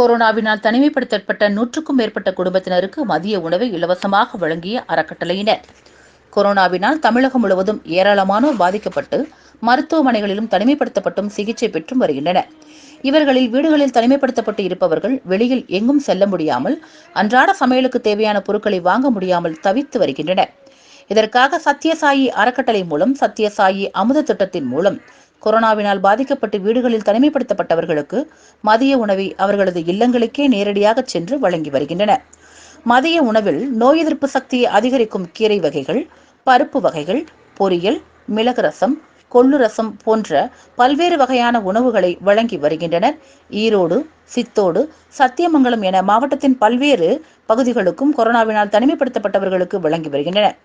கொரோனாவினால் தனிமைப்படுத்தப்பட்ட நூற்றுக்கும் மேற்பட்ட குடும்பத்தினருக்கு மதிய உணவை இலவசமாக வழங்கிய அறக்கட்டளையினர். கொரோனாவினால் தமிழகம் முழுவதும் ஏராளமானோர் பாதிக்கப்பட்டு மருத்துவமனைகளிலும் தனிமைப்படுத்தப்பட்டும் சிகிச்சை பெற்றும் வருகின்றனர். இவர்களில் வீடுகளில் தனிமைப்படுத்தப்பட்டு இருப்பவர்கள் வெளியில் எங்கும் செல்ல முடியாமல் அன்றாட சமையலுக்கு தேவையான பொருட்களை வாங்க முடியாமல் தவித்து வருகின்றனர். இதற்காக சத்யசாயி அறக்கட்டளை மூலம் சத்யசாயி அமுத திட்டத்தின் மூலம் கொரோனாவினால் பாதிக்கப்பட்டு வீடுகளில் தனிமைப்படுத்தப்பட்டவர்களுக்கு மதிய உணவை அவர்களது இல்லங்களுக்கே நேரடியாக சென்று வழங்கி வருகின்றனர் மதிய உணவில் நோய் எதிர்ப்பு சக்தியை அதிகரிக்கும் கீரை வகைகள் பருப்பு வகைகள் பொரியல் மிளகு ரசம் கொள்ளு ரசம் போன்ற பல்வேறு வகையான உணவுகளை வழங்கி வருகின்றனர். ஈரோடு சித்தோடு சத்தியமங்கலம் என மாவட்டத்தின் பல்வேறு பகுதிகளுக்கும் கொரோனாவினால் தனிமைப்படுத்தப்பட்டவர்களுக்கு வழங்கி வருகின்றனர்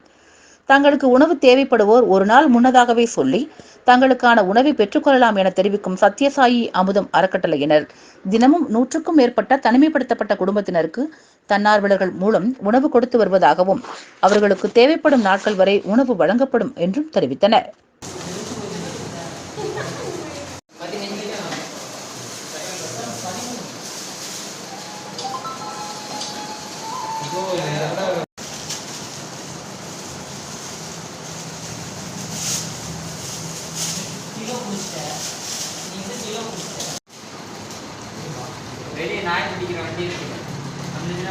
தங்களுக்கு உணவு தேவைப்படுவோர் ஒரு நாள் முன்னதாகவே சொல்லி தங்களுக்கான உணவை பெற்றுக்கொள்ளலாம் என தெரிவிக்கும் சத்யசாயி அமுதம் அறக்கட்டளையினர். தினமும் நூற்றுக்கும் மேற்பட்ட தனிமைப்படுத்தப்பட்ட குடும்பத்தினருக்கு தன்னார்வலர்கள் மூலம் உணவு கொடுத்து வருவதாகவும் அவர்களுக்கு தேவைப்படும் நாட்கள் வரை உணவு வழங்கப்படும் என்றும் தெரிவித்தனர். வெளியே நாய் பிடிக்கிற வண்டி இருக்கு. அதில்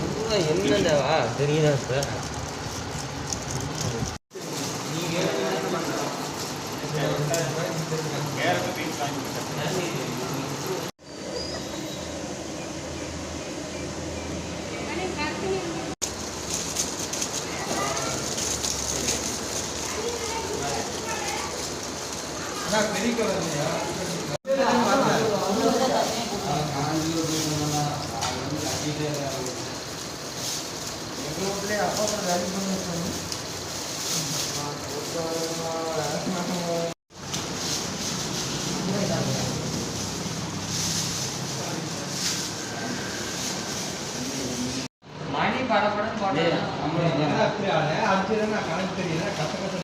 இடத்துல என்ன என்னவா தெரியுதா சார்? மணி படப்படம் போட்டா ஆ எடுத்துக்கலாம் இல்லை வாங்க வாங்க மாஸ்க்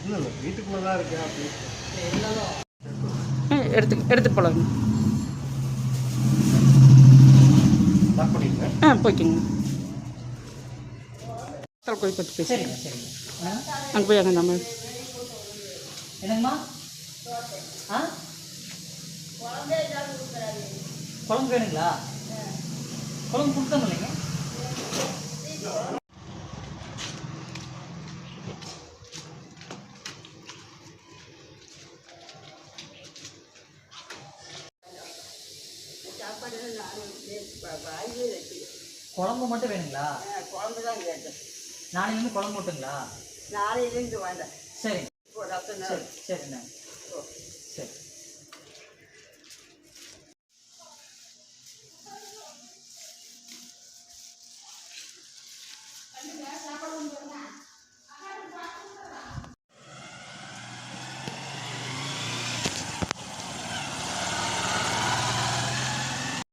இல்லை இல்லை வீட்டுக்குள்ளே தான் இருக்கேன் அப்படி. இருந்தாலும் ஆ எடுத்து எடுத்து பண்ணிடுங்க. ஆ போய்க்குங்க. போய் பற்றி ஆ? அங்கே போய் அங்கே நம்ம என்னங்கம்மா? ஆ? குழம்பு வேணுங்களா? குழம்பு கொடுத்தோம் இல்லைங்க? குழம்பு மட்டும் வேணுங்களா? குழம்பு தான் கேட்டேன் நாளையிலேருந்து குழம்பு மட்டுங்களா நாளையிலேருந்து ரத்தம் சரி சரிண்ணே சரி.